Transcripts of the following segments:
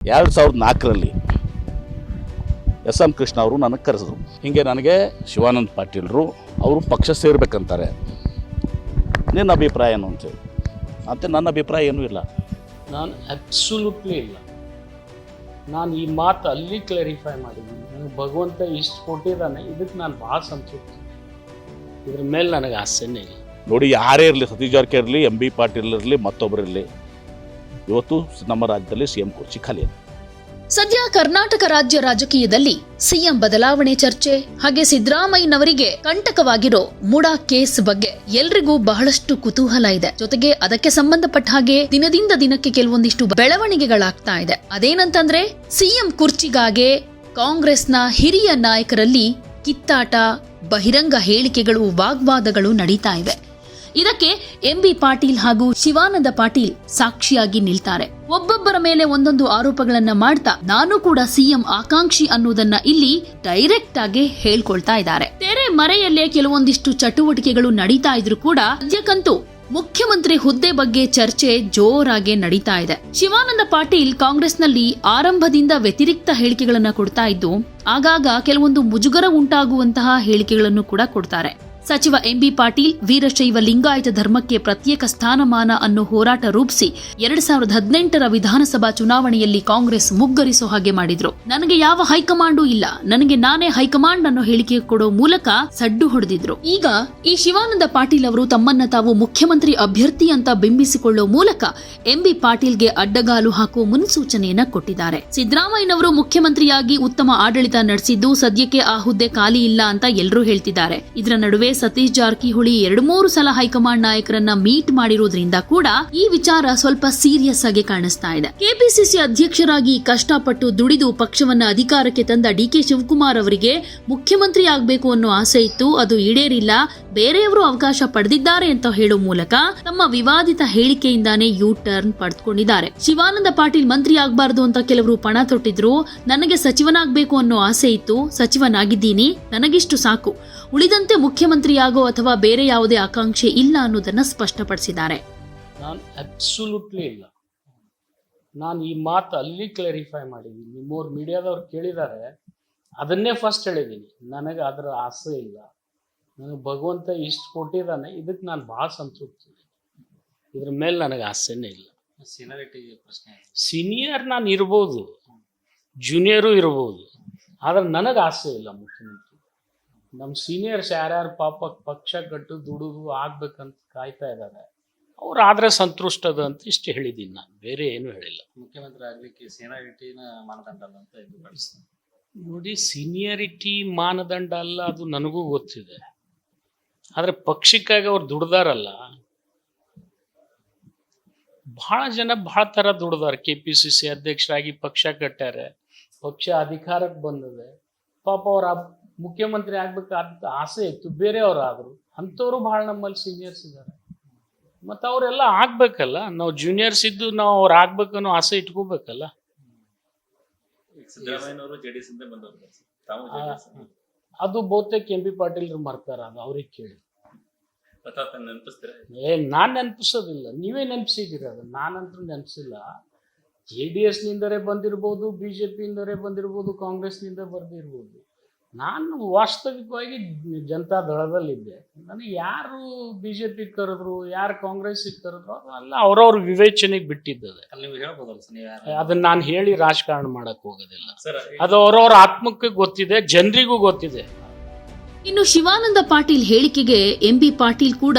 ಎರಡು ಸಾವಿರದ ನಾಲ್ಕರಲ್ಲಿ ಎಸ್ ಎಂ ಕೃಷ್ಣ ಅವರು ನನಗೆ ಕರೆಸಿದ್ರು. ಹೀಗೆ ನನಗೆ ಶಿವಾನಂದ ಪಾಟೀಲರು ಅವರು ಪಕ್ಷ ಸೇರ್ಬೇಕಂತಾರೆ. ನಿನ್ನ ಅಭಿಪ್ರಾಯ ಏನು ಅಂತೇಳಿ ಅಂತ ನನ್ನ ಅಭಿಪ್ರಾಯ ಏನೂ ಇಲ್ಲ. ನಾನು ಅಬ್ಸಲ್ಯೂಟ್ಲಿ ಇಲ್ಲ. ನಾನು ಈ ಮಾತು ಅಲ್ಲಿ ಕ್ಲಾರಿಫೈ ಮಾಡಿದ್ದೀನಿ. ನನಗೆ ಭಗವಂತ ಇಷ್ಟು ಕೊಟ್ಟಿದ್ದಾನೆ ಇದಕ್ಕೆ ನಾನು ಭಾಳ ಸಂತೃಪ್ತಿ. ಇದ್ರ ಮೇಲೆ ನನಗೆ ಆಸೆನೇ ಇಲ್ಲ. ನೋಡಿ ಯಾರೇ ಇರಲಿ ಸತೀಶ್ ಜಾರಕಿಹೊಳಿ ಇರಲಿ ಎಂ ಬಿ ಪಾಟೀಲ್ ಇರಲಿ ಮತ್ತೊಬ್ಬರು ಇರಲಿ ಇವತ್ತು ನಮ್ಮ ರಾಜ್ಯದಲ್ಲಿ ಸಿಎಂ ಕುರ್ಚಿ ಖಾಲಿ ಸದ್ಯ ಕರ್ನಾಟಕ ರಾಜ್ಯ ರಾಜಕೀಯದಲ್ಲಿ ಸಿಎಂ ಬದಲಾವಣೆ ಚರ್ಚೆ, ಹಾಗೆ ಸಿದ್ದರಾಮಯ್ಯನವರಿಗೆ ಕಂಟಕವಾಗಿರೋ ಮುಡಾ ಕೇಸ್ ಬಗ್ಗೆ ಎಲ್ರಿಗೂ ಬಹಳಷ್ಟು ಕುತೂಹಲ ಇದೆ. ಜೊತೆಗೆ ಅದಕ್ಕೆ ಸಂಬಂಧಪಟ್ಟ ಹಾಗೆ ದಿನದಿಂದ ದಿನಕ್ಕೆ ಕೆಲವೊಂದಿಷ್ಟು ಬೆಳವಣಿಗೆಗಳಾಗ್ತಾ ಇದೆ. ಅದೇನಂತಂದ್ರೆ, ಸಿಎಂ ಕುರ್ಚಿಗಾಗೆ ಕಾಂಗ್ರೆಸ್ನ ಹಿರಿಯ ನಾಯಕರಲ್ಲಿ ಕಿತ್ತಾಟ, ಬಹಿರಂಗ ಹೇಳಿಕೆಗಳು, ವಾಗ್ವಾದಗಳು ನಡೀತಾ ಇವೆ. ಇದಕ್ಕೆ ಎಂಬಿ ಪಾಟೀಲ್ ಹಾಗೂ ಶಿವಾನಂದ ಪಾಟೀಲ್ ಸಾಕ್ಷಿಯಾಗಿ ನಿಲ್ತಾರೆ. ಒಬ್ಬೊಬ್ಬರ ಮೇಲೆ ಒಂದೊಂದು ಆರೋಪಗಳನ್ನ ಮಾಡ್ತಾ ನಾನು ಕೂಡ ಸಿಎಂ ಆಕಾಂಕ್ಷಿ ಅನ್ನೋದನ್ನ ಇಲ್ಲಿ ಡೈರೆಕ್ಟ್ ಆಗಿ ಹೇಳ್ಕೊಳ್ತಾ ಇದ್ದಾರೆ. ತೆರೆ ಮರೆಯಲ್ಲೇ ಕೆಲವೊಂದಿಷ್ಟು ಚಟುವಟಿಕೆಗಳು ನಡೀತಾ ಇದ್ರು ಕೂಡ ಸದ್ಯಕ್ಕಂತೂ ಮುಖ್ಯಮಂತ್ರಿ ಹುದ್ದೆ ಬಗ್ಗೆ ಚರ್ಚೆ ಜೋರಾಗಿ ನಡೀತಾ ಇದೆ. ಶಿವಾನಂದ ಪಾಟೀಲ್ ಕಾಂಗ್ರೆಸ್ನಲ್ಲಿ ಆರಂಭದಿಂದ ವ್ಯತಿರಿಕ್ತ ಹೇಳಿಕೆಗಳನ್ನ ಕೊಡ್ತಾ ಇದ್ದು, ಆಗಾಗ ಕೆಲವೊಂದು ಮುಜುಗರ ಉಂಟಾಗುವಂತಹ ಹೇಳಿಕೆಗಳನ್ನು ಕೂಡ ಕೊಡ್ತಾರೆ. ಸಚಿವ ಎಂಬಿ ಪಾಟೀಲ್ ವೀರಶೈವ ಲಿಂಗಾಯತ ಧರ್ಮಕ್ಕೆ ಪ್ರತ್ಯೇಕ ಸ್ಥಾನಮಾನ ಅನ್ನು ಹೋರಾಟ ರೂಪಿಸಿ ಎರಡ್ ಸಾವಿರದ ಹದಿನೆಂಟರ ವಿಧಾನಸಭಾ ಚುನಾವಣೆಯಲ್ಲಿ ಕಾಂಗ್ರೆಸ್ ಮುಗ್ಗರಿಸೋ ಹಾಗೆ ಮಾಡಿದ್ರು. ನನಗೆ ಯಾವ ಹೈಕಮಾಂಡು ಇಲ್ಲ. ನನಗೆ ನಾನೇ ಹೈಕಮಾಂಡ್ ಅನ್ನೋ ಹೇಳಿಕೆ ಕೊಡೋ ಮೂಲಕ ಸಡ್ಡು ಹೊಡೆದಿದ್ರು. ಈಗ ಈ ಶಿವಾನಂದ ಪಾಟೀಲ್ ಅವರು ತಮ್ಮನ್ನ ತಾವು ಮುಖ್ಯಮಂತ್ರಿ ಅಭ್ಯರ್ಥಿ ಅಂತ ಬಿಂಬಿಸಿಕೊಳ್ಳೋ ಮೂಲಕ ಎಂಬಿ ಪಾಟೀಲ್ಗೆ ಅಡ್ಡಗಾಲು ಹಾಕುವ ಮುನ್ಸೂಚನೆಯನ್ನ ಕೊಟ್ಟಿದ್ದಾರೆ. ಸಿದ್ದರಾಮಯ್ಯನವರು ಮುಖ್ಯಮಂತ್ರಿಯಾಗಿ ಉತ್ತಮ ಆಡಳಿತ ನಡೆಸಿದ್ದು ಸದ್ಯಕ್ಕೆ ಆ ಹುದ್ದೆ ಖಾಲಿ ಇಲ್ಲ ಅಂತ ಎಲ್ಲರೂ ಹೇಳ್ತಿದ್ದಾರೆ. ಇದರ ನಡುವೆ ಸತೀಶ್ ಜಾರಕಿಹೊಳಿ ಎರಡು ಮೂರು ಸಲ ಹೈಕಮಾಂಡ್ ನಾಯಕರನ್ನ ಮೀಟ್ ಮಾಡಿರೋದ್ರಿಂದ ಕೂಡ ಈ ವಿಚಾರ ಸ್ವಲ್ಪ ಸೀರಿಯಸ್ ಆಗಿ ಕಾಣಿಸ್ತಾ ಇದೆ. ಕೆಪಿಸಿಸಿ ಅಧ್ಯಕ್ಷರಾಗಿ ಕಷ್ಟಪಟ್ಟು ದುಡಿದು ಪಕ್ಷವನ್ನ ಅಧಿಕಾರಕ್ಕೆ ತಂದ ಡಿ ಕೆ ಶಿವಕುಮಾರ್ ಅವರಿಗೆ ಮುಖ್ಯಮಂತ್ರಿ ಆಗಬೇಕು ಅನ್ನೋ ಆಸೆ ಇತ್ತು, ಅದು ಈಡೇರಿಲ್ಲ, ಬೇರೆಯವರು ಅವಕಾಶ ಪಡೆದಿದ್ದಾರೆ ಅಂತ ಹೇಳೋ ಮೂಲಕ ತಮ್ಮ ವಿವಾದಿತ ಹೇಳಿಕೆಯಿಂದಾನೇ ಯೂ ಟರ್ನ್ ಪಡೆದುಕೊಂಡಿದ್ದಾರೆ ಶಿವಾನಂದ ಪಾಟೀಲ್ ಮಂತ್ರಿ ಆಗಬಾರದು ಅಂತ ಕೆಲವರು ಪಣ ತೊಟ್ಟಿದ್ರು, ನನಗೆ ಸಚಿವನಾಗಬೇಕು ಅನ್ನೋ ಆಸೆ ಇತ್ತು, ಸಚಿವನಾಗಿದ್ದೀನಿ, ನನಗಿಷ್ಟು ಸಾಕು. ಉಳಿದಂತೆ ಮುಖ್ಯಮಂತ್ರಿಯಾಗೋ ಅಥವಾ ಬೇರೆ ಯಾವುದೇ ಆಕಾಂಕ್ಷೆ ಇಲ್ಲ ಅನ್ನೋದನ್ನ ಸ್ಪಷ್ಟಪಡಿಸಿದ್ದಾರೆ. ನಾನು ಅಬ್ಸಲ್ಯೂಟ್ಲಿ ಇಲ್ಲ. ನಾನು ಈ ಮಾತು ಅಲ್ಲಿ ಕ್ಲಾರಿಫೈ ಮಾಡಿದ್ದೀನಿ. ನಿಮ್ಮವ್ರು ಮೀಡಿಯಾದವ್ರು ಕೇಳಿದ್ದಾರೆ ಅದನ್ನೇ ಫಸ್ಟ್ ಹೇಳಿದ್ದೀನಿ. ನನಗೆ ಅದರ ಆಸೆ ಇಲ್ಲ. ನನಗೆ ಭಗವಂತ ಇಷ್ಟು ಕೊಟ್ಟಿದ್ದಾನೆ ಇದಕ್ಕೆ ನಾನು ಭಾಳ ಸಂತೃಪ್ತಿ. ಇದ್ರ ಮೇಲೆ ನನಗೆ ಆಸೆನೇ ಇಲ್ಲ. ಸೀನಿಯರಿಟಿ ಪ್ರಶ್ನೆ. ಸೀನಿಯರ್ ನಾನು ಇರ್ಬೋದು. ಜೂನಿಯರು ಇರ್ಬೋದು. ಆದರೆ ನನಗೆ ಆಸೆ ಇಲ್ಲ ಮುಖ್ಯಮಂತ್ರಿ. ನಮ್ಮ ಸೀನಿಯರ್ಸ್ ಯಾರ್ಯಾರು ಪಾಪ ಪಕ್ಷ ಕಟ್ಟು ದುಡಿದು ಆಗ್ಬೇಕಂತ ಕಾಯ್ತಾ ಇದ್ದಾರೆ ಅವ್ರು ಆದ್ರೆ ಸಂತುಷ್ಟದ ಅಂತ ಇಷ್ಟು ಹೇಳಿದ್ದೀನಿ ನಾನು. ಬೇರೆ ಏನು ಹೇಳಿಲ್ಲ. ಮುಖ್ಯಮಂತ್ರಿ ಆಗ್ಲಿಕ್ಕೆ ಸೀನಿಯರಿಟಿನ ಮಾನದಂಡ ಅಲ್ಲ ಅಂತ ಇದು ಕಳಿಸ್ತೀನಿ ನೋಡಿ ಸೀನಿಯರಿಟಿ ಮಾನದಂಡ ಅಲ್ಲ ಅದು ನನಗೂ ಗೊತ್ತಿದೆ. ಆದ್ರೆ ಪಕ್ಷಕ್ಕಾಗಿ ಅವ್ರು ದುಡ್ದಾರಲ್ಲ ಬಹಳ ಜನ ಬಹಳ ತರ ದುಡ್ದಾರೆ. ಕೆ ಪಿ ಸಿ ಸಿ ಅಧ್ಯಕ್ಷರಾಗಿ ಪಕ್ಷ ಕಟ್ಟಾರೆ ಪಕ್ಷ ಅಧಿಕಾರಕ್ಕೆ ಬಂದಿದೆ ಪಾಪ ಅವ್ರ ಮುಖ್ಯಮಂತ್ರಿ ಆಗ್ಬೇಕಾದ ಆಸೆ ಇತ್ತು ಬೇರೆಯವ್ರು ಆದ್ರು. ಅಂಥವ್ರು ಬಹಳ ನಮ್ಮಲ್ಲಿ ಸೀನಿಯರ್ಸ್ ಇದ್ದಾರೆ. ಮತ್ತು ಅವರೆಲ್ಲ ಆಗ್ಬೇಕಲ್ಲ ನಾವು ಜೂನಿಯರ್ಸ್ ಇದ್ದು ನಾವು ಅವ್ರು ಆಗ್ಬೇಕನ್ನೋ ಆಸೆ ಇಟ್ಕೋಬೇಕಲ್ಲ. ಸಿದ್ದರಾಮಯ್ಯನವರು ಜೆ ಇಂದ ಬಂದವರು ತಾವು ಆ, ಜೆಡಿಎಸ್ ಅದು ಬಹುತೇಕ ಎಂ ಪಿ ಪಾಟೀಲ್ರು ಮರ್ತಾರ ಅದು ಅವ್ರಿಗೆ ಕೇಳಿ. ನೆನಪಿಸ್ತೀರಾ? ಏ ನಾನು ನೆನಪಿಸೋದಿಲ್ಲ. ನೀವೇ ನೆನಪಿಸಿದ್ದೀರಿ ಅದು ನಾನಂತೂ ನೆನಪಿಸಿಲ್ಲ. ಜೆ ಡಿ ಎಸ್ನಿಂದಲೇ ಬಂದಿರ್ಬೋದು ಬಿ ಜೆ ಪಿಯಿಂದಲೇ ಬಂದಿರ್ಬೋದು ಕಾಂಗ್ರೆಸ್ನಿಂದ ಬಂದಿರ್ಬೋದು ನಾನು ವಾಸ್ತವಿಕವಾಗಿ ಜನತಾ ದಳದಲ್ಲಿದ್ದೆ. ನನಗೆ ಯಾರು ಬಿ ಜೆ ಪಿ ಕರೆದ್ರು ಯಾರು ಕಾಂಗ್ರೆಸ್ಸಿಗೆ ಕರೆದ್ರು ಅದೆಲ್ಲ ಅವ್ರವ್ರ ವಿವೇಚನೆಗೆ ಬಿಟ್ಟಿದ್ದದೆ. ಅಲ್ಲಿ ನೀವು ಹೇಳ್ಬೋದಲ್ಲ ಸರ್ ನೀವು ಅದನ್ನ ನಾನು ಹೇಳಿ ರಾಜಕಾರಣ ಮಾಡಕ್ ಹೋಗೋದಿಲ್ಲ. ಸರ್ ಅದು ಅವ್ರವ್ರ ಆತ್ಮಕ್ಕೆ ಗೊತ್ತಿದೆ ಜನರಿಗೂ ಗೊತ್ತಿದೆ. ಇನ್ನು ಶಿವಾನಂದ ಪಾಟೀಲ್ ಹೇಳಿಕೆಗೆ ಎಂಬಿ ಪಾಟೀಲ್ ಕೂಡ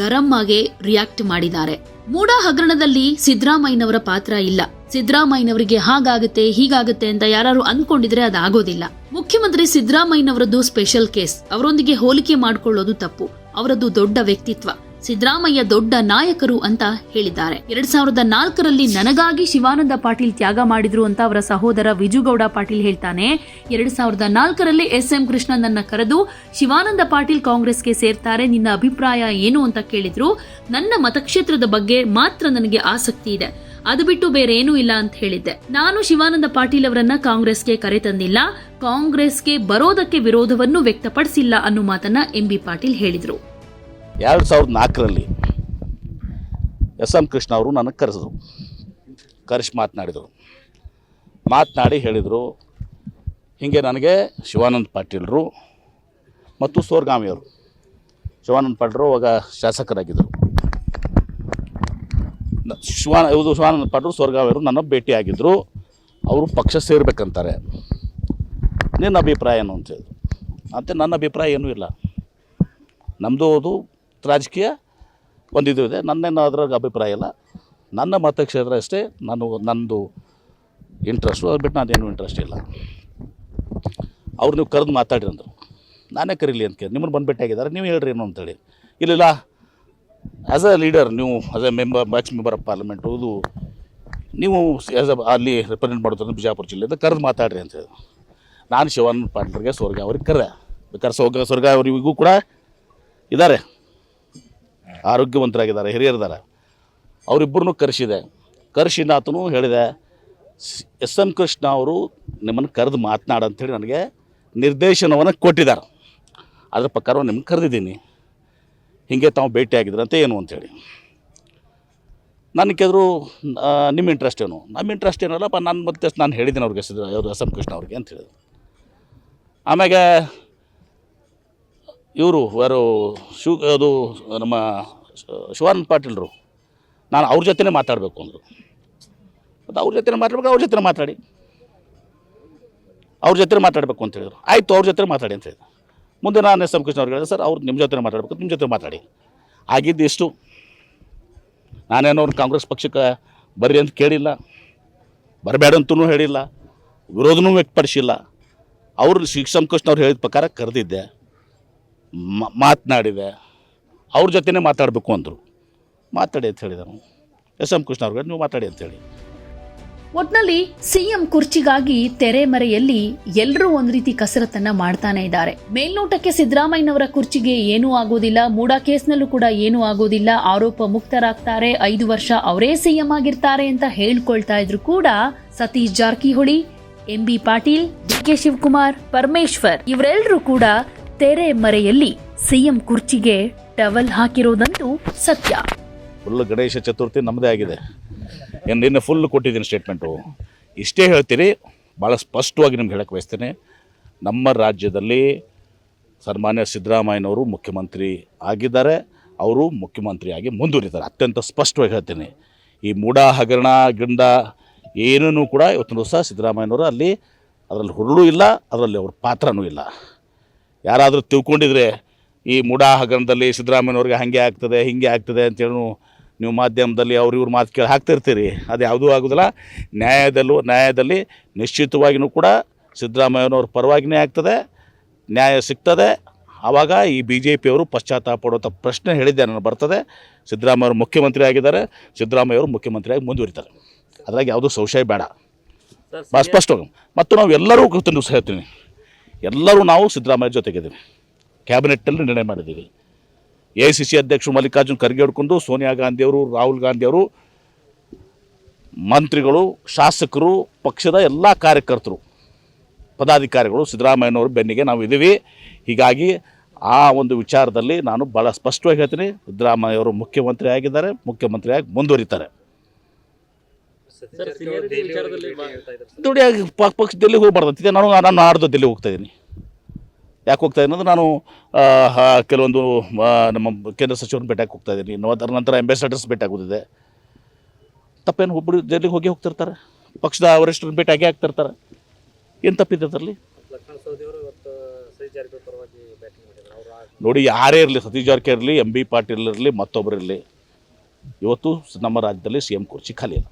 ಗರಂ ಆಗಿ ರಿಯಾಕ್ಟ್ ಮಾಡಿದ್ದಾರೆ. ಮೂಡಾ ಹಗರಣದಲ್ಲಿ ಸಿದ್ದರಾಮಯ್ಯನವರ ಪಾತ್ರ ಇಲ್ಲ. ಸಿದ್ದರಾಮಯ್ಯನವರಿಗೆ ಹಾಗಾಗುತ್ತೆ, ಹೀಗಾಗುತ್ತೆ ಅಂತ ಯಾರು ಅಂದ್ಕೊಂಡಿದ್ರೆ ಅದಾಗೋದಿಲ್ಲ. ಮುಖ್ಯಮಂತ್ರಿ ಸಿದ್ದರಾಮಯ್ಯನವರದ್ದು ಸ್ಪೆಷಲ್ ಕೇಸ್. ಅವರೊಂದಿಗೆ ಹೋಲಿಕೆ ಮಾಡಿಕೊಳ್ಳೋದು ತಪ್ಪು. ಅವರದ್ದು ದೊಡ್ಡ ವ್ಯಕ್ತಿತ್ವ. ಸಿದ್ದರಾಮಯ್ಯ ದೊಡ್ಡ ನಾಯಕರು ಅಂತ ಹೇಳಿದ್ದಾರೆ. ಎರಡ್ ಸಾವಿರದ ನಾಲ್ಕರಲ್ಲಿ ನನಗಾಗಿ ಶಿವಾನಂದ ಪಾಟೀಲ್ ತ್ಯಾಗ ಮಾಡಿದ್ರು ಅಂತ ಅವರ ಸಹೋದರ ವಿಜುಗೌಡ ಪಾಟೀಲ್ ಹೇಳ್ತಾನೆ. ಎರಡ್ ಸಾವಿರದ ನಾಲ್ಕರಲ್ಲಿ ಎಸ್ ಎಂ ಕೃಷ್ಣ ನನ್ನ ಕರೆದು ಶಿವಾನಂದ ಪಾಟೀಲ್ ಕಾಂಗ್ರೆಸ್ಗೆ ಸೇರ್ತಾರೆ. ನಿನ್ನ ಅಭಿಪ್ರಾಯ ಏನು ಅಂತ ಕೇಳಿದ್ರು. ನನ್ನ ಮತಕ್ಷೇತ್ರದ ಬಗ್ಗೆ ಮಾತ್ರ ನನಗೆ ಆಸಕ್ತಿ ಇದೆ. ಅದು ಬಿಟ್ಟು ಬೇರೆ ಏನೂ ಇಲ್ಲ ಅಂತ ಹೇಳಿದ್ದೆ. ನಾನು ಶಿವಾನಂದ ಪಾಟೀಲ್ ಅವರನ್ನ ಕಾಂಗ್ರೆಸ್ಗೆ ಕರೆ ತಂದಿಲ್ಲ. ಕಾಂಗ್ರೆಸ್ಗೆ ಬರೋದಕ್ಕೆ ವಿರೋಧವನ್ನು ವ್ಯಕ್ತಪಡಿಸಿಲ್ಲ ಅನ್ನೋ ಮಾತನ್ನ ಎಂಬಿ ಪಾಟೀಲ್ ಹೇಳಿದ್ರು. ಎರಡು ಸಾವಿರದ ನಾಲ್ಕರಲ್ಲಿ ಎಸ್ ಎಂ ಕೃಷ್ಣ ಅವರು ನನಗೆ ಕರೆಸಿದ್ರು. ಕರೆಸಿ ಮಾತನಾಡಿದರು. ಮಾತನಾಡಿ ಹೇಳಿದರು, ಹೀಗೆ ನನಗೆ ಶಿವಾನಂದ ಪಾಟೀಲರು ಮತ್ತು ಸೋರ್ಗಾಮಿಯವರು ಶಿವಾನಂದ ಪಾಟೀಲರು ಅವಾಗ ಶಾಸಕರಾಗಿದ್ದರು. ಶಿವಾನ ಇದು ಶಿವಾನಂದ ಪಾಟೀಲ್ ಸೋರ್ಗಾಮಿಯವರು ನನ್ನ ಭೇಟಿಯಾಗಿದ್ದರು ಅವರು ಪಕ್ಷ ಸೇರಬೇಕಂತಾರೆ. ನಿನ್ನ ಅಭಿಪ್ರಾಯ ಏನು? ಅಂತ ಹೇಳಿದ್ರು. ಮತ್ತು ನನ್ನ ಅಭಿಪ್ರಾಯ ಏನೂ ಇಲ್ಲ. ನಮ್ಮದು ಅದು ರಾಜಕೀಯ ಒಂದು ಇದು. ಇದೆ ನನ್ನೇನು ಅದ್ರಾಗ ಅಭಿಪ್ರಾಯ ಇಲ್ಲ. ನನ್ನ ಮತಕ್ಷೇತ್ರ ಅಷ್ಟೇ. ನಾನು, ನಂದು ಇಂಟ್ರೆಸ್ಟು ಅದು ಬಿಟ್ಟು ನಾನೇನು ಇಂಟ್ರೆಸ್ಟ್ ಇಲ್ಲ. ಅವ್ರು ನೀವು ಕರೆದು ಮಾತಾಡಿರಿ ಅಂದರು. ನಾನೇ ಕರೀಲಿ ಅಂತ ಕೇಳಿ. ನಿಮ್ಮನ್ನು ಬಂದು ನೀವು ಹೇಳ್ರಿ ಏನು ಅಂತೇಳಿ ಇಲ್ಲಿಲ್ಲ. ಆ್ಯಸ್ ಅ ಲೀಡರ್ ನೀವು as a member max member of parliament ಇದು ನೀವು ಆ್ಯಸ್ ಅ ಅಲ್ಲಿ ರೆಪ್ರೆಸೆಂಟ್ ಮಾಡೋದ್ರ ಬಿಜಾಪುರ ಜಿಲ್ಲೆಯಿಂದ ಕರೆದು ಮಾತಾಡ್ರಿ ಅಂತ ಹೇಳಿ ನಾನು ಶಿವಾನಂದ ಪಾಟೀಲ್ರಿಗೆ ಸ್ವರ್ಗ ಅವ್ರಿಗೆ ಕರೆ. ಬೇಕಾದ್ರೆ ಸ್ವರ್ಗ ಸ್ವರ್ಗ ಅವರಿಗೂ ಕೂಡ ಇದ್ದಾರೆ. ಆರೋಗ್ಯವಂತರಾಗಿದ್ದಾರೆ ಹಿರಿಯರಿದ್ದಾರೆ ಅವರಿಬ್ಬರನ್ನು ಕರೆಸಿದೆ. ಕರೆಸಿ ಆತನು ಹೇಳಿದೆ, ಎಸ್. ಎಂ ಕೃಷ್ಣ ಅವರು ನಿಮ್ಮನ್ನು ಕರೆದು ಮಾತನಾಡ ಅಂಥೇಳಿ ನನಗೆ ನಿರ್ದೇಶನವನ್ನು ಕೊಟ್ಟಿದ್ದಾರೆ. ಅದರ ಪ್ರಕಾರ ನಿಮ್ಗೆ ಕರೆದಿದ್ದೀನಿ. ಹೀಗೆ ತಾವು ಭೇಟಿ ಆಗಿದ್ರಂತೆ ಏನು ಅಂಥೇಳಿ. ಕೆದರು ನಿಮ್ಮ ಇಂಟ್ರೆಸ್ಟ್ ಏನು? ನಮ್ಮ ಇಂಟ್ರೆಸ್ಟ್ ಏನಲ್ಲಪ್ಪ, ನಾನು ಮತ್ತೆ ನಾನು ಹೇಳಿದ್ದೀನಿ ಅವ್ರಿಗೆ, ಎಸ್. ಎಸ್ ಎಂ ಕೃಷ್ಣ ಅವ್ರಿಗೆ, ಅಂತ ಹೇಳಿದ್ರು. ಆಮ್ಯಾಗೆ ಇವರು, ಯಾರು, ಶಿವ, ಅದು ನಮ್ಮ ಶಿವಾನಂದ ಪಾಟೀಲ್ರು ನಾನು ಅವ್ರ ಜೊತೆನೇ ಮಾತಾಡಬೇಕು ಅಂದರು. ಮತ್ತು ಅವ್ರ ಜೊತೆ ಮಾತಾಡ್ಬೇಕು, ಅವ್ರ ಜೊತೆ ಮಾತಾಡಿ. ಅವ್ರ ಜೊತೆ ಮಾತಾಡಬೇಕು ಅಂತ ಹೇಳಿದರು. ಆಯಿತು, ಅವ್ರ ಜೊತೆ ಮಾತಾಡಿ ಅಂತ ಹೇಳಿದ್ರು. ಮುಂದೆ ನಾನು ಎಸ್ ಎಂ ಕೃಷ್ಣ ಅವ್ರಿಗೆ ಹೇಳಿದೆ, ಸರ್, ಅವ್ರು ನಿಮ್ಮ ಜೊತೆ ಮಾತಾಡಬೇಕು, ನಿಮ್ಮ ಜೊತೆ ಮಾತಾಡಿ. ಆಗಿದ್ದು ಇಷ್ಟು. ನಾನೇನೋ ಅವ್ರು ಕಾಂಗ್ರೆಸ್ ಪಕ್ಷಕ್ಕೆ ಬರ್ರಿ ಅಂತ ಕೇಳಿಲ್ಲ. ಬರಬೇಡ ಅಂತೂ ಹೇಳಿಲ್ಲ. ವಿರೋಧನೂ ವ್ಯಕ್ತಪಡಿಸಿಲ್ಲ. ಅವರು ಶಿಕ್ಷಣ ಕೃಷ್ಣ ಅವ್ರು ಹೇಳಿದ ಪ್ರಕಾರ ಕರೆದಿದ್ದೆ. ಮಾತನಾಡಿದೆ. ಅವ್ರ ಜೊತೆನೇ ಮಾತಾಡಬೇಕು ಅಂದರು. ಮಾತಾಡಿ ಅಂತ ಹೇಳಿದರು ಎಸ್ ಎಂ ಕೃಷ್ಣ ಅವ್ರಿಗೆ ನೀವು ಮಾತಾಡಿ ಅಂತೇಳಿ ಒಟ್ನಲ್ಲಿ ಸಿಎಂ ಕುರ್ಚಿಗಾಗಿ ತೆರೆಮರೆಯಲ್ಲಿ ಎಲ್ಲರೂ ಒಂದ್ ರೀತಿ ಕಸರತ್ತನ್ನ ಮಾಡ್ತಾನೆ ಇದ್ದಾರೆ. ಮೇಲ್ನೋಟಕ್ಕೆ ಸಿದ್ದರಾಮಯ್ಯನವರ ಕುರ್ಚಿಗೆ ಏನೂ ಆಗೋದಿಲ್ಲ, ಮೂಡಾ ಕೇಸ್ನಲ್ಲೂ ಕೂಡ ಏನೂ ಆಗೋದಿಲ್ಲ, ಆರೋಪ ಮುಕ್ತರಾಗ್ತಾರೆ, ಐದು ವರ್ಷ ಅವರೇ ಸಿಎಂ ಆಗಿರ್ತಾರೆ ಅಂತ ಹೇಳ್ಕೊಳ್ತಾ ಇದ್ರು ಕೂಡ Satish Jarkiholi, M B Patil, D K Shivakumar, Parameshwar ಇವರೆಲ್ಲರೂ ಕೂಡ ತೆರೆ ಮರೆಯಲ್ಲಿ ಸಿಎಂ ಕುರ್ಚಿಗೆ ಟವಲ್ ಹಾಕಿರೋದಂತೂ ಸತ್ಯ. ಫುಲ್ ಗಣೇಶ ಚತುರ್ಥಿ ನಮ್ಮದೇ ಆಗಿದೆ. ನಿನ್ನೆ ಫುಲ್ ಕೊಟ್ಟಿದ್ದೀನಿ ಸ್ಟೇಟ್ಮೆಂಟು ಇಷ್ಟೇ ಹೇಳ್ತೀನಿ ಭಾಳ ಸ್ಪಷ್ಟವಾಗಿ ನಿಮ್ಗೆ ಹೇಳಕ್ಕೆ ಬಯಸ್ತೇನೆ. ನಮ್ಮ ರಾಜ್ಯದಲ್ಲಿ ಸನ್ಮಾನ್ಯ ಸಿದ್ದರಾಮಯ್ಯನವರು ಮುಖ್ಯಮಂತ್ರಿ ಆಗಿದ್ದಾರೆ. ಅವರು ಮುಖ್ಯಮಂತ್ರಿಯಾಗಿ ಮುಂದುವರಿತಾರೆ ಅತ್ಯಂತ ಸ್ಪಷ್ಟವಾಗಿ ಹೇಳ್ತೀನಿ. ಈ ಮೂಡ ಹಗರಣ, ಗಿಂಡ ಏನೂ ಕೂಡ ಇವತ್ತಿನ ದಿವಸ ಸಿದ್ದರಾಮಯ್ಯನವರು ಅಲ್ಲಿ ಅದರಲ್ಲಿ ಹುರುಳು ಇಲ್ಲ, ಅದರಲ್ಲಿ ಅವ್ರ ಪಾತ್ರನೂ ಇಲ್ಲ. ಯಾರಾದರೂ ತಿಳ್ಕೊಂಡಿದ್ರೆ ಈ ಮುಡಾ ಹಗರಣದಲ್ಲಿ ಸಿದ್ದರಾಮಯ್ಯವ್ರಿಗೆ ಹಾಗೆ ಆಗ್ತದೆ ಹೀಗೆ ಆಗ್ತದೆ ಅಂತೇಳಿ ನೀವು ಮಾಧ್ಯಮದಲ್ಲಿ ಅವ್ರಿವ್ರ ಇವ್ರ ಮಾತು ಕೇಳಿ ಹಾಕ್ತಿರ್ತೀರಿ. ಅದು ಯಾವುದೂ ಆಗೋದಿಲ್ಲ. ನ್ಯಾಯದಲ್ಲೂ ನ್ಯಾಯದಲ್ಲಿ ನಿಶ್ಚಿತವಾಗಿಯೂ ಕೂಡ ಸಿದ್ದರಾಮಯ್ಯನವ್ರ ಪರವಾಗಿನೇ ಆಗ್ತದೆ ನ್ಯಾಯ ಸಿಗ್ತದೆ. ಆವಾಗ ಈ ಬಿ ಜೆ ಪಿಯವರು ಪಶ್ಚಾತ್ತಾಪ ಪಡುವಂಥ ಪ್ರಶ್ನೆ ಹೇಳಿದ್ದೆ ನಾನು ಬರ್ತದೆ. ಸಿದ್ದರಾಮಯ್ಯವರು ಮುಖ್ಯಮಂತ್ರಿ ಆಗಿದ್ದಾರೆ ಸಿದ್ದರಾಮಯ್ಯವರು ಮುಖ್ಯಮಂತ್ರಿಯಾಗಿ ಮುಂದುವರಿತಾರೆ. ಅದ್ರಾಗ ಯಾವುದೂ ಸಂಶಯ ಬೇಡ. ಭಾಳ ಸ್ಪಷ್ಟವಾಗಿ ಮತ್ತು ನಾವು ಎಲ್ಲರೂ ದಿವಸ ಹೇಳ್ತೀನಿ. ಎಲ್ಲರೂ ನಾವು ಸಿದ್ದರಾಮಯ್ಯ ಜೊತೆಗಿದ್ದೀವಿ ಕ್ಯಾಬಿನೆಟ್ಟಲ್ಲಿ ನಿರ್ಣಯ ಮಾಡಿದ್ದೀವಿ. ಎ ಐ ಸಿ ಸಿ ಅಧ್ಯಕ್ಷರು ಮಲ್ಲಿಕಾರ್ಜುನ್ ಖರ್ಗೆ ಹಿಡ್ಕೊಂಡು, ಸೋನಿಯಾ ಗಾಂಧಿಯವರು, ರಾಹುಲ್ ಗಾಂಧಿಯವರು, ಮಂತ್ರಿಗಳು, ಶಾಸಕರು, ಪಕ್ಷದ ಎಲ್ಲ ಕಾರ್ಯಕರ್ತರು, ಪದಾಧಿಕಾರಿಗಳು ಸಿದ್ದರಾಮಯ್ಯನವರು ಬೆನ್ನಿಗೆ ನಾವು ಇದ್ದೀವಿ. ಹೀಗಾಗಿ ಆ ಒಂದು ವಿಚಾರದಲ್ಲಿ ನಾನು ಭಾಳ ಸ್ಪಷ್ಟವಾಗಿ ಹೇಳ್ತೀನಿ. ಸಿದ್ದರಾಮಯ್ಯವರು ಮುಖ್ಯಮಂತ್ರಿ ಆಗಿದ್ದಾರೆ ಮುಖ್ಯಮಂತ್ರಿಯಾಗಿ ಮುಂದುವರಿತಾರೆ ಸರ್ seniority ವಿಚಾರದಲ್ಲಿ ಬಾ- ಹೇಳ್ತಾ ಇದ್ದಾರೆ ಸರ್. ದುಡಿಯಾಗಿ ಪಕ್ಕ ಪಕ್ಷ ಹೋಗ್ಬಾರ್ದು ಹೋಗ್ಬಾರ್ದಂತಿದೆ ನಾನು ನಾನು ನಾಡ್ದು ದಿಲ್ಲಿ ಹೋಗ್ತಾ ಇದ್ದೀನಿ. ಯಾಕೆ ಹೋಗ್ತಾ ಇದ್ದೀನಿ ಅಂದ್ರೆ ನಾನು ಕೆಲವೊಂದು ನಮ್ಮ ಕೇಂದ್ರ ಸಚಿವರನ್ನ ಭೇಟಿಯಾಗಿ ಹೋಗ್ತಾ ಇದ್ದೀನಿ. ಇನ್ನು ಅದರ ನಂತರ ಅಂಬಾಸಡರ್ಸ್ ಭೇಟಿಯಾಗೋದಿದೆ. ತಪ್ಪೇನು ಒಬ್ಬರು ದಿಲ್ಲಿಗೆ ಹೋಗಿ ಹೋಗ್ತಿರ್ತಾರೆ. ಪಕ್ಷದ ವರಿಷ್ಠರನ್ನ ಭೇಟಿಯಾಗಿ ಆಗ್ತಿರ್ತಾರೆ. ಏನು ತಪ್ಪಿದೆ ಅದರಲ್ಲಿ? ನೋಡಿ ಯಾರೇ ಇರಲಿ ಸತೀಶ್ ಜಾರಕಿಹೊಳಿ ಇರಲಿ ಎಂ ಬಿ ಪಾಟೀಲ್ ಇರಲಿ ಮತ್ತೊಬ್ಬರು ಇರಲಿ. ಇವತ್ತು ನಮ್ಮ ರಾಜ್ಯದಲ್ಲಿ ಸಿ ಎಂ ಕುರ್ಚಿ ಖಾಲಿ ಇಲ್ಲ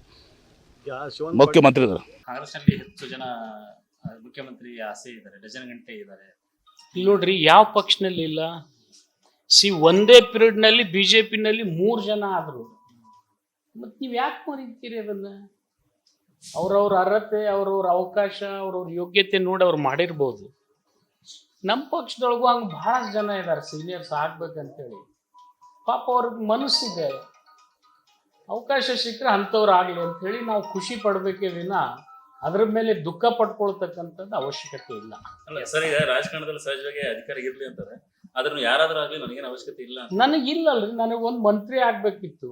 ಮುಖ್ಯಮಂತ್ರಿ ಇದ್ದಾರೆ ಕಾಂಗ್ರೆಸ್ನಲ್ಲಿ ಹೆಚ್ಚು ಜನ ಆ, ಮುಖ್ಯಮಂತ್ರಿ ಆಸೆ ಇದ್ದಾರೆ ಡಜನ್ ಗಂಟೆ ಇದ್ದಾರೆ. ಇಲ್ಲಿ ನೋಡ್ರಿ ಯಾವ ಪಕ್ಷನಲ್ಲಿ ಇಲ್ಲ? ಸಿ ಒಂದೇ ಪಿರಿಯಡ್ನಲ್ಲಿ ಬಿಜೆಪಿನಲ್ಲಿ ಮೂರು ಜನ ಆದ್ರು. ಮತ್ ನೀವ್ ಯಾಕೆ ಮರೀತೀರಿ ಅದನ್ನ? ಅವ್ರವ್ರ ಅರ್ಹತೆ ಅವ್ರವ್ರ ಅವಕಾಶ ಅವ್ರವ್ರ ಯೋಗ್ಯತೆ ನೋಡಿ ಅವ್ರು ಮಾಡಿರ್ಬೋದು. ನಮ್ಮ ಪಕ್ಷದೊಳಗೂ ಹಂಗೆ ಬಹಳಷ್ಟು ಜನ ಇದ್ದಾರೆ ಸೀನಿಯರ್ಸ್ ಆಗ್ಬೇಕಂತೇಳಿ. ಪಾಪ ಅವ್ರಿಗೆ ಮನಸ್ಸಿದೆ. ಅವಕಾಶ ಸಿಕ್ಕರೆ ಅಂಥವ್ರು ಆಗಲಿ ಅಂತೇಳಿ ನಾವು ಖುಷಿ ಪಡಬೇಕೇ ವಿನ ಅದ್ರ ಮೇಲೆ ದುಃಖ ಪಡ್ಕೊಳ್ತಕ್ಕಂಥದ್ದು ಅವಶ್ಯಕತೆ ಇಲ್ಲ. ಅಲ್ಲ ಸರ್ ಈಗ ರಾಜಕಾರಣದಲ್ಲಿ ಸಹಜವಾಗಿ ಅಧಿಕಾರ ಇರಲಿ ಅಂತಾರೆ. ಅದನ್ನು ಯಾರಾದರೂ ಆಗಲಿ ನನಗೇನು ಅವಶ್ಯಕತೆ ಇಲ್ಲ. ನನಗಿಲ್ಲಲ್ರಿ ನನಗೆ ಒಂದು ಮಂತ್ರಿ ಆಗಬೇಕಿತ್ತು.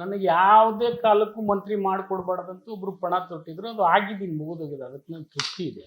ನನಗೆ ಯಾವುದೇ ಕಾಲಕ್ಕೂ ಮಂತ್ರಿ ಮಾಡಿಕೊಡ್ಬಾರ್ದಂತ ಒಬ್ಬರು ಪಣ ತೊಟ್ಟಿದ್ರು. ಅದು ಆಗಿದ್ದೀನಿ ಮುಗಿದೋಗಿದೆ ಅದಕ್ಕೆ ನಂಗೆ ತೃಪ್ತಿ ಇದೆ.